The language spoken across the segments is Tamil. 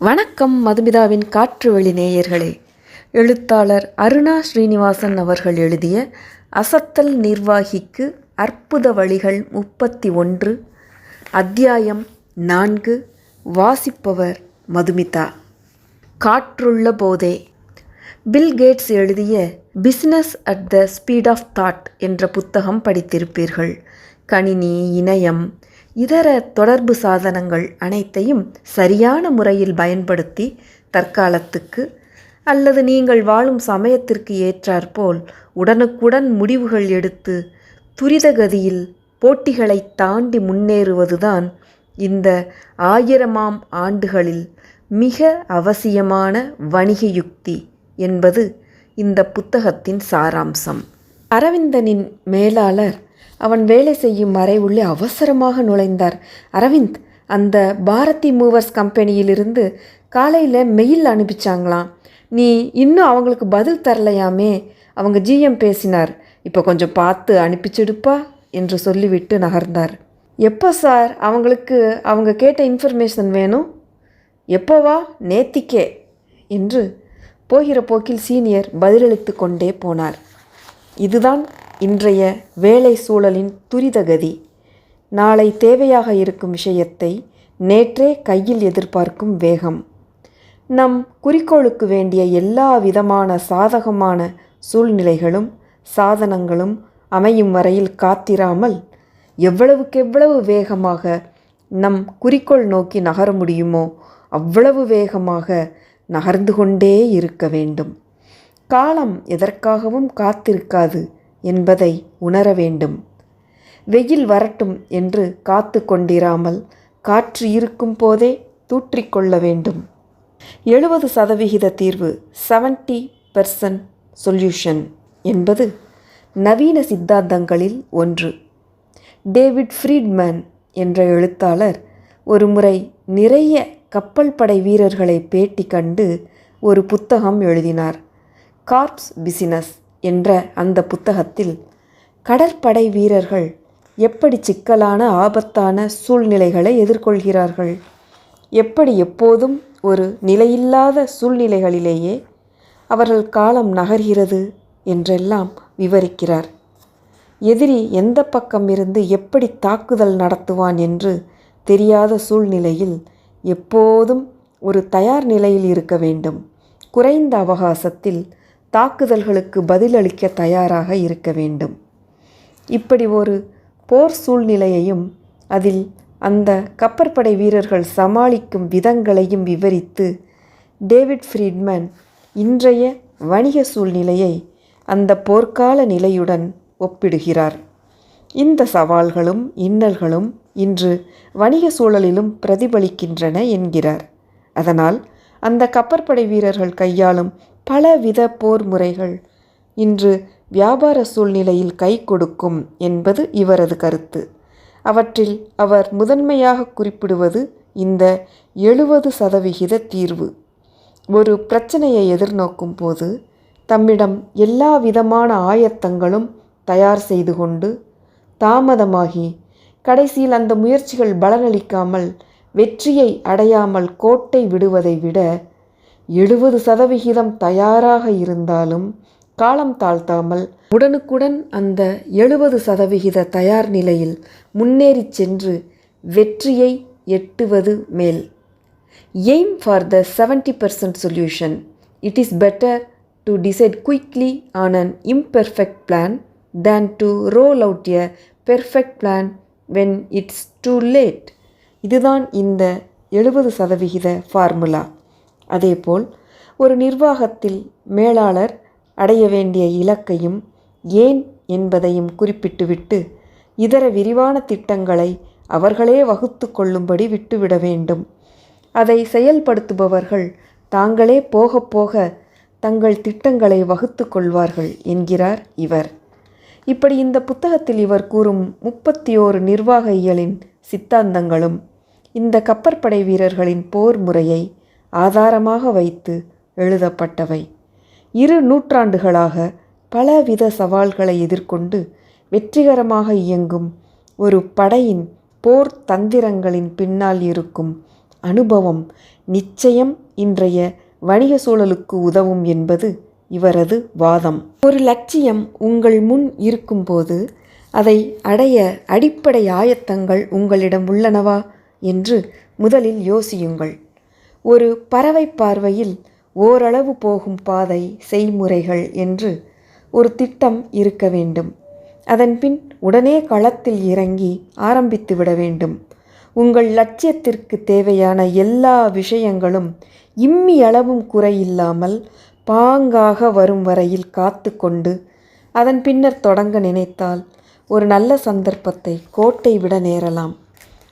வணக்கம் மதுமிதாவின் காற்று வெளி நேயர்களே. எழுத்தாளர் அருணா ஸ்ரீனிவாசன் அவர்கள் எழுதிய அசத்தல் நிர்வாகிக்கு அற்புத வழிகள் முப்பத்தி ஒன்று அத்தியாயம் நான்கு வாசிப்பவர் மதுமிதா. காற்றுள்ள போதே. பில் கேட்ஸ் எழுதிய business at the speed of thought என்ற புத்தகம் படித்திருப்பீர்கள். கணினி இணையம் இதர தொடர்பு சாதனங்கள் அனைத்தையும் சரியான முறையில் பயன்படுத்தி தற்காலத்துக்கு அல்லது நீங்கள் வாழும் சமயத்திற்கு ஏற்றாற்போல் உடனுக்குடன் முடிவுகள் எடுத்து துரிதகதியில் போட்டிகளை தாண்டி முன்னேறுவதுதான் இந்த ஆயிரமாம் ஆண்டுகளில் மிக அவசியமான வணிக யுக்தி என்பது இந்த புத்தகத்தின் சாராம்சம். அரவிந்தனின் மேலாளர் அவன் வேலை செய்யும் அறை உள்ளே அவசரமாக நுழைந்தார். அரவிந்த் அந்த பாரதி மூவர்ஸ் கம்பெனியிலிருந்து காலையில் மெயில் அனுப்பிச்சாங்களாம். நீ இன்னும் அவங்களுக்கு பதில் தரலையாமே அவங்க ஜிஎம் பேசினார். இப்போ கொஞ்சம் பார்த்து அனுப்பிச்சிடுப்பா என்று சொல்லிவிட்டு நகர்ந்தார். எப்போ சார் அவங்களுக்கு அவங்க கேட்ட இன்ஃபர்மேஷன் வேணும்? எப்போவா? நேத்திக்கே என்று போகிற போக்கில் சீனியர் பதிலளித்து கொண்டே போனார். இதுதான் இன்றைய வேலை சூழலின் துரிதகதி. நாளை தேவையாக இருக்கும் விஷயத்தை நேற்றே கையில் எதிர்பார்க்கும் வேகம். நம் குறிக்கோளுக்கு வேண்டிய எல்லா விதமான சாதகமான சூழ்நிலைகளும் சாதனங்களும் அமையும் வரையில் காத்திராமல் எவ்வளவுக்கெவ்வளவு வேகமாக நம் குறிக்கோள் நோக்கி நகர முடியுமோ அவ்வளவு வேகமாக நகர்ந்து கொண்டே இருக்க வேண்டும். காலம் எதற்காகவும் காத்திருக்காது. என்பதை உணர வேண்டும். வெயில் வரட்டும் என்று காத்து கொண்டிராமல் காற்று இருக்கும் போதே தூற்றிக்கொள்ள வேண்டும். எழுபது சதவிகித தீர்வு செவன்டி பெர்சன்ட் சொல்யூஷன் என்பது நவீன சித்தாந்தங்களில் ஒன்று. டேவிட் ஃப்ரீட்மேன் என்ற எழுத்தாளர் ஒருமுறை நிறைய கப்பல் படை வீரர்களை பேட்டி கண்டு ஒரு புத்தகம் எழுதினார். கார்ப்ஸ் பிசினஸ். என்ற அந்த புத்தகத்தில் கடற்படை வீரர்கள் எப்படி சிக்கலான ஆபத்தான சூழ்நிலைகளை எதிர்கொள்கிறார்கள்? எப்படி எப்போதும் ஒரு நிலையில்லாத சூழ்நிலைகளிலேயே அவர்கள் காலம் நகர்கிறது என்றெல்லாம் விவரிக்கிறார். எதிரி எந்த பக்கம் இருந்து எப்படி தாக்குதல் நடத்துவான் என்று தெரியாத சூழ்நிலையில் எப்போதும் ஒரு தயார் நிலையில் இருக்க வேண்டும். குறைந்த அவகாசத்தில் தாக்குதல்களுக்கு பதிலளிக்க தயாராக இருக்க வேண்டும். இப்படி ஒரு போர் சூழ்நிலையையும் அதில் அந்த கப்பற்படை வீரர்கள் சமாளிக்கும் விதங்களையும் விவரித்து டேவிட் ஃப்ரீட்மேன் இன்றைய வணிக சூழ்நிலையை அந்த போர்க்கால நிலையுடன் ஒப்பிடுகிறார். இந்த சவால்களும் இன்னல்களும் இன்று வணிக சூழலிலும் பிரதிபலிக்கின்றன என்கிறார். அதனால் அந்த கப்பற்படை வீரர்கள் கையாளும் பலவித போர் முறைகள். இன்று வியாபார சூழ்நிலையில் கை கொடுக்கும் என்பது இவரது கருத்து. அவற்றில் அவர் முதன்மையாக குறிப்பிடுவது இந்த எழுபது சதவிகித தீர்வு. ஒரு பிரச்சனையை எதிர்நோக்கும் போது தம்மிடம் எல்லா விதமான ஆயத்தங்களும் தயார் செய்து கொண்டு தாமதமாகி கடைசியில் அந்த முயற்சிகள் பலனளிக்காமல் வெற்றியை அடையாமல் கோட்டை விடுவதை விட எழுபது சதவிகிதம் தயாராக இருந்தாலும் காலம் தாழ்த்தாமல் உடனுக்குடன் அந்த எழுபது சதவிகித தயார் நிலையில் முன்னேறி சென்று வெற்றியை எட்டுவது மேல். Aim for the seventy percent solution it is better to decide quickly on an imperfect plan than to roll out a perfect plan when it's too late இதுதான் இந்த எழுபது சதவிகித ஃபார்முலா அதேபோல் ஒரு நிர்வாகத்தில் மேலாளர் அடைய வேண்டிய இலக்கையும் ஏன் என்பதையும் குறிப்பிட்டுவிட்டு இதர விரிவான திட்டங்களை அவர்களே வகுத்து கொள்ளும்படி விட்டுவிட வேண்டும். அதை செயல்படுத்துபவர்கள் தாங்களே போக போக தங்கள் திட்டங்களை வகுத்து கொள்வார்கள் என்கிறார் இவர். இப்படி இந்த புத்தகத்தில் இவர் கூறும் முப்பத்தி ஓரு நிர்வாக இயலின் சித்தாந்தங்களும் இந்த கப்பற்படை வீரர்களின் போர் முறையை ஆதாரமாக வைத்து எழுதப்பட்டவை. இரு நூற்றாண்டுகளாக பலவித சவால்களை எதிர்கொண்டு வெற்றிகரமாக இயங்கும் ஒரு படையின் போர் தந்திரங்களின் பின்னால் இருக்கும் அனுபவம் நிச்சயம் இன்றைய வணிக சூழலுக்கு உதவும் என்பது இவரது வாதம். ஒரு லட்சியம் உங்கள் முன் இருக்கும்போது அதை அடைய அடிப்படை ஆயத்தங்கள் உங்களிடம் உள்ளனவா? என்று முதலில் யோசியுங்கள். ஒரு பறவை பார்வையில் ஓரளவு போகும் பாதை செய்முறைகள் என்று ஒரு திட்டம் இருக்க வேண்டும். அதன்பின் உடனே களத்தில் இறங்கி ஆரம்பித்து விட வேண்டும். உங்கள் லட்சியத்திற்கு தேவையான எல்லா விஷயங்களும் இம்மி அளவும் குறையில்லாமல் பாங்காக வரும் வரையில் காத்து கொண்டு அதன் பின்னர் தொடங்க நினைத்தால் ஒரு நல்ல சந்தர்ப்பத்தை கோட்டை விட நேரலாம்.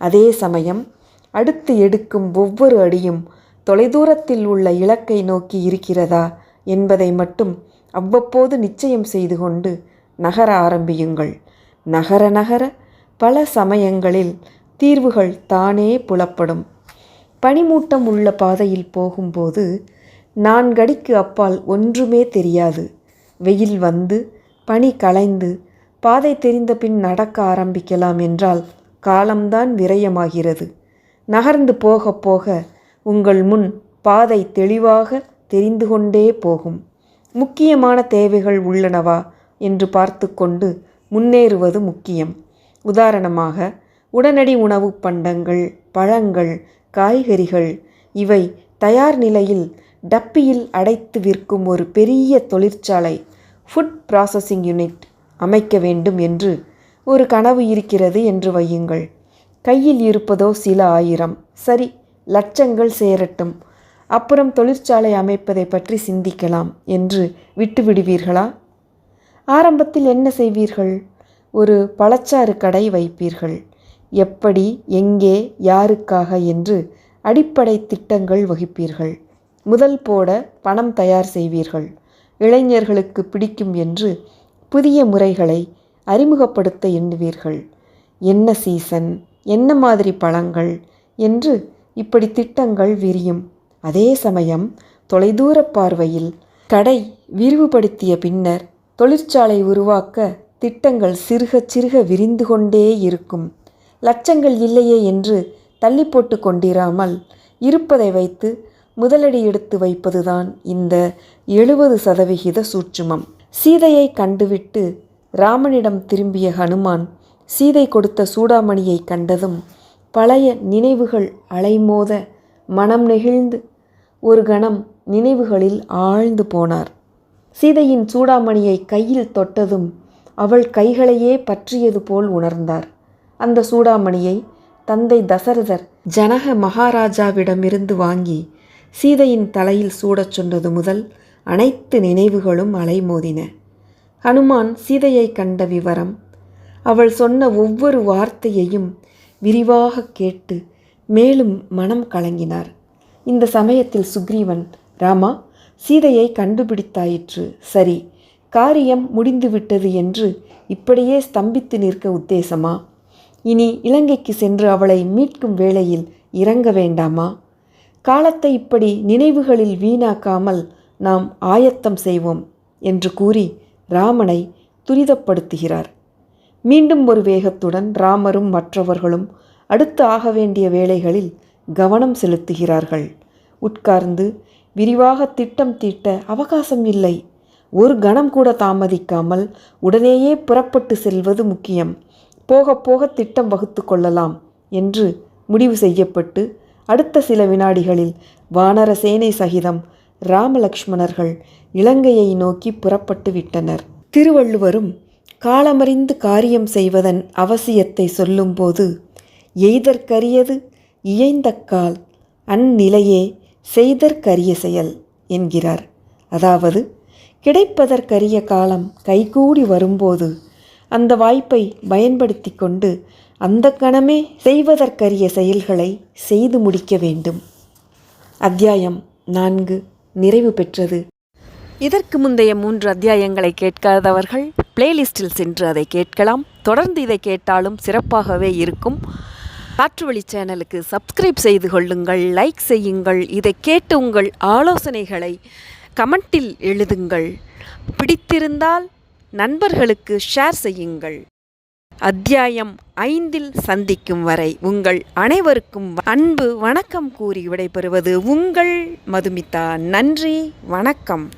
அதே சமயம் அடுத்து எடுக்கும் ஒவ்வொரு அடியும் தொலைதூரத்தில் உள்ள இலக்கை நோக்கி இருக்கிறதா என்பதை மட்டும் அவ்வப்போது நிச்சயம் செய்து கொண்டு நகர ஆரம்பியுங்கள். நகர நகர பல சமயங்களில் தீர்வுகள் தானே புலப்படும். பனிமூட்டம் உள்ள பாதையில் போகும்போது நான்கடிக்கு அப்பால் ஒன்றுமே தெரியாது. வெயில் வந்து பனி கலைந்து பாதை தெரிந்த பின் நடக்க ஆரம்பிக்கலாம் என்றால் காலம்தான் விரயமாகிறது. நகர்ந்து போக போக உங்கள் முன் பாதை தெளிவாக தெரிந்து கொண்டே போகும். முக்கியமான தேவைகள் உள்ளனவா என்று பார்த்து கொண்டு முன்னேறுவது முக்கியம். உதாரணமாக உடனடி உணவுப் பண்டங்கள் பழங்கள் காய்கறிகள் இவை தயார் நிலையில் டப்பியில் அடைத்து விற்கும் ஒரு பெரிய தொழிற்சாலை ஃபுட் ப்ராசஸிங் யூனிட் அமைக்க வேண்டும் என்று ஒரு கனவு இருக்கிறது என்று வையுங்கள். கையில் இருப்பதோ சில ஆயிரம். சரி லட்சங்கள் சேரட்டும். அப்புறம் தொழிற்சாலை அமைப்பதை பற்றி சிந்திக்கலாம் என்று விட்டுவிடுவீர்களா? ஆரம்பத்தில் என்ன செய்வீர்கள்? ஒரு பழச்சாறு கடை வைப்பீர்கள். எப்படி எங்கே யாருக்காக என்று அடிப்படை திட்டங்கள் வகுப்பீர்கள். முதல் போட பணம் தயார் செய்வீர்கள். இளைஞர்களுக்கு பிடிக்கும் என்று புதிய முறைகளை அறிமுகப்படுத்த எண்ணுவீர்கள். என்ன சீசன்? என்ன மாதிரி பழங்கள் என்று இப்படி திட்டங்கள் விரியும். அதே சமயம் தொலைதூர பார்வையில் கடை விரிவுபடுத்திய பின்னர் தொழிற்சாலை உருவாக்க திட்டங்கள் சிறுக சிறுக விரிந்து கொண்டே இருக்கும். லட்சங்கள் இல்லையே என்று தள்ளி போட்டு கொண்டிராமல் இருப்பதை வைத்து முதலடி எடுத்து வைப்பதுதான் இந்த எழுபது சதவிகித சூட்சுமம். சீதையை கண்டுவிட்டு ராமனிடம் திரும்பிய ஹனுமான் சீதை கொடுத்த சூடாமணியை கண்டதும் பழைய நினைவுகள் அலைமோத மனம் நெகிழ்ந்து ஒரு கணம் நினைவுகளில் ஆழ்ந்து போனார். சீதையின் சூடாமணியை கையில் தொட்டதும் அவள் கைகளையே பற்றியது போல் உணர்ந்தார். அந்த சூடாமணியை தந்தை தசரதர் ஜனக மகாராஜாவிடமிருந்து வாங்கி சீதையின் தலையில் சூடச் சொன்னது முதல் அனைத்து நினைவுகளும் அலைமோதின. ஹனுமான் சீதையை கண்ட விவரம் அவள் சொன்ன ஒவ்வொரு வார்த்தையையும் விரிவாக கேட்டு மேலும் மனம் கலங்கினார். இந்த சமயத்தில் சுக்ரீவன் ராமா சீதையை கண்டுபிடித்தாயிற்று. சரி காரியம் முடிந்துவிட்டது என்று இப்படியே ஸ்தம்பித்து நிற்க உத்தேசமா? இனி இலங்கைக்கு சென்று அவளை மீட்கும் வேளையில் இறங்க வேண்டாமா? காலத்தை இப்படி நினைவுகளில் வீணாக்காமல் நாம் ஆயத்தம் செய்வோம் என்று கூறி ராமனை துரிதப்படுத்துகிறார். மீண்டும் ஒரு வேகத்துடன் ராமரும் மற்றவர்களும் அடுத்து ஆக வேண்டிய வேலைகளில் கவனம் செலுத்துகிறார்கள். உட்கார்ந்து விரிவாக திட்டம் தீட்ட அவகாசம் இல்லை. ஒரு கணம் கூட தாமதிக்காமல் உடனேயே புறப்பட்டு செல்வது முக்கியம். போக போக திட்டம் வகுத்து கொள்ளலாம் என்று முடிவு செய்யப்பட்டு அடுத்த சில வினாடிகளில் வானர சேனை சகிதம் ராமலக்ஷ்மணர்கள் இலங்கையை நோக்கி புறப்பட்டு விட்டனர். திருவள்ளுவரும் காலமறிந்து காரியம் செய்வதன் அவசியத்தை சொல்லும்போது எய்தற்கரியது இயைந்தக்கால் அந்நிலையே செய்தற்கரிய செயல் என்கிறார். அதாவது கிடைப்பதற்கரிய காலம் கைகூடி வரும்போது அந்த வாய்ப்பை பயன்படுத்தி கொண்டு அந்த கணமே செய்வதற்கரிய செயல்களை செய்து முடிக்க வேண்டும். அத்தியாயம் நான்கு. நிறைவு பெற்றது. இதற்கு முந்தைய மூன்று அத்தியாயங்களை கேட்காதவர்கள் பிளேலிஸ்டில் சென்று அதை கேட்கலாம். தொடர்ந்து இதை கேட்டாலும் சிறப்பாகவே இருக்கும். காற்றுவழி சேனலுக்கு சப்ஸ்கிரைப் செய்து கொள்ளுங்கள் லைக் செய்யுங்கள். இதை கேட்டு உங்கள் ஆலோசனைகளை கமெண்டில் எழுதுங்கள். பிடித்திருந்தால் நண்பர்களுக்கு ஷேர் செய்யுங்கள். அத்தியாயம் ஐந்தில் சந்திக்கும் வரை உங்கள் அனைவருக்கும் அன்பு வணக்கம் கூறி விடைபெறுவது உங்கள் மதுமிதா. நன்றி வணக்கம்.